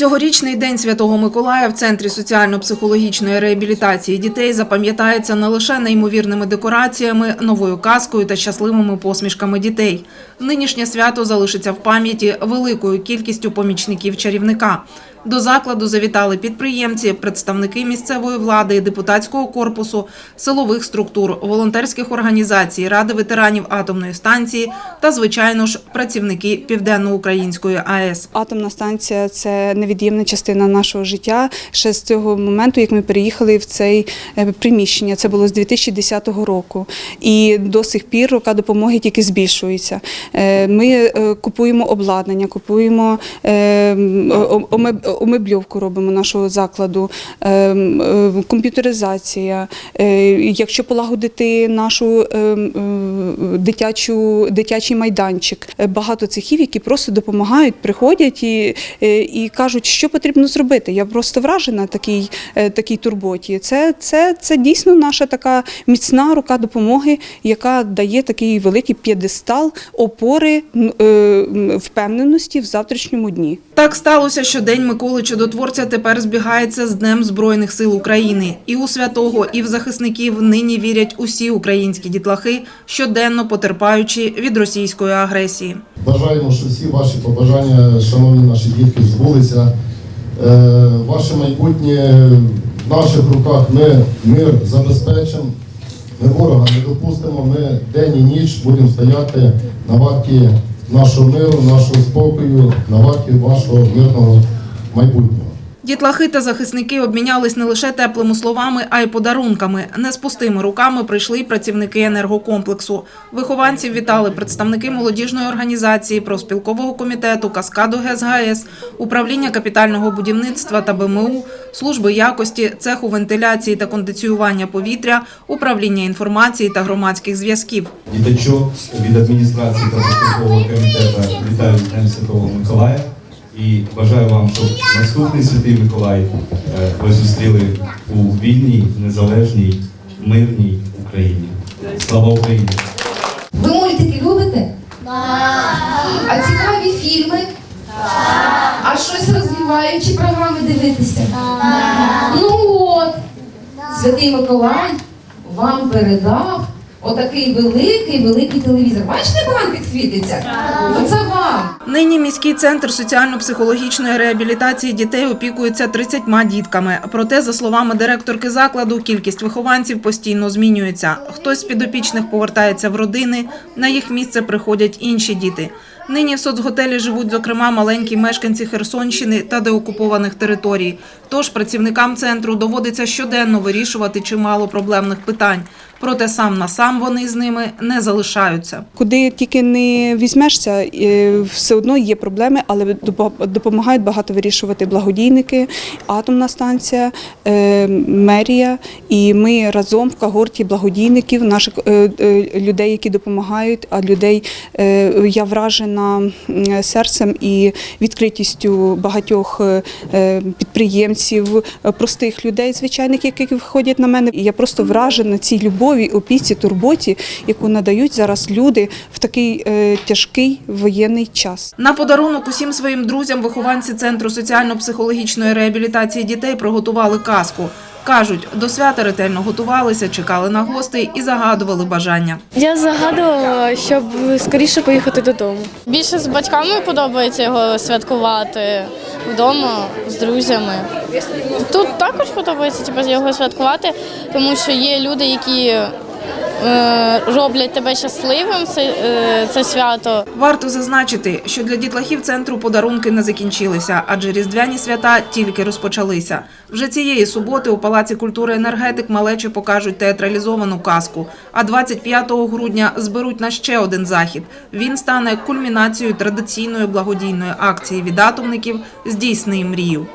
Цьогорічний день Святого Миколая в центрі соціально-психологічної реабілітації дітей запам'ятається не лише неймовірними декораціями, новою казкою та щасливими посмішками дітей. Нинішнє свято залишиться в пам'яті великою кількістю помічників чарівника. До закладу завітали підприємці, представники місцевої влади, депутатського корпусу, силових структур, волонтерських організацій, ради ветеранів атомної станції та, звичайно ж, працівники Південноукраїнської АЕС. Атомна станція це невід'ємна частина нашого життя. Ще з цього моменту, як ми переїхали в це приміщення, це було з 2010 року. І до сих пір рука допомоги тільки збільшується. Е, Ми е, купуємо обладнання, купуємо е, омеб- омебльовку робимо нашого закладу, е, е, комп'ютеризація. Е, Якщо полагодити нашу е, е, дитячу, дитячий майданчик, Е, багато цехів, які просто допомагають, приходять і, і кажуть, що потрібно зробити. Я просто вражена такій, такій турботі. Це, це, це дійсно наша така міцна рука допомоги, яка дає такий великий п'єдестал опори впевненості в завтрашньому дні. Так сталося, що День Миколи Чудотворця тепер збігається з Днем Збройних сил України. І у святого, і в захисників нині вірять усі українські дітлахи, щоденно потерпаючи від російської агресії. Бажаємо, що всі ваші побажання, шановні наші дітки, збулися. Е, Ваше майбутнє в наших руках. Ми мир забезпечимо, ми ворога не допустимо. Ми день і ніч будемо стояти на варті нашого миру, нашого спокою, на варті вашого мирного майбутнього. Дітлахи та захисники обмінялись не лише теплими словами, а й подарунками. Не з пустими руками прийшли й працівники енергокомплексу. Вихованців вітали представники молодіжної організації, профспілкового комітету, Каскаду ГЕС-ГАЕС, управління капітального будівництва та БМУ, служби якості, цеху вентиляції та кондиціювання повітря, управління інформації та громадських зв'язків. діточок від адміністрації та профспілкового комітету вітаю з Днем Святого Миколая і бажаю вам, щоб наступний святий Миколай е, ви зустріли у вільній, незалежній, мирній Україні. Слава Україні! Ви мультики любите? А цікаві фільми? А щось розвиваючі програми дивитися? Ну от, Святий Миколай вам передав отакий великий, великий телевізор. Бачите, бантик світиться? Оце вам. Нині міський центр соціально-психологічної реабілітації дітей опікується 30 дітками. Проте, за словами директорки закладу, кількість вихованців постійно змінюється. Хтось з підопічних повертається в родини, на їх місце приходять інші діти. Нині в соцготелі живуть, зокрема, маленькі мешканці Херсонщини та деокупованих територій. Тож працівникам центру доводиться щоденно вирішувати чимало проблемних питань. Проте сам на сам вони з ними не залишаються. Куди тільки не візьмешся, все одно є проблеми, але допомагають багато вирішувати благодійники, атомна станція, е, мерія. І ми разом в когорті благодійників, наших е, е, людей, які допомагають, а людей я вражена серцем і відкритістю багатьох підприємців, простих людей, звичайних, які виходять на мене. І я просто вражена цій любові, опіці, турботі, яку надають зараз люди в такий е, тяжкий воєнний час. На подарунок усім своїм друзям вихованці Центру соціально-психологічної реабілітації дітей приготували казку. Кажуть, до свята ретельно готувалися, чекали на гостей і загадували бажання. Я загадувала, щоб скоріше поїхати додому. Більше з батьками подобається його святкувати вдома з друзями. Тут також подобається типу, його святкувати, тому що є люди, які е, роблять тебе щасливим це, е, це свято. Варто зазначити, що для дітлахів центру подарунки не закінчилися, адже різдвяні свята тільки розпочалися. Вже цієї суботи у Палаці культури енергетик малечі покажуть театралізовану казку. А 25 грудня зберуть на ще один захід. Він стане кульмінацією традиційної благодійної акції від атомників «Здійсни мрію.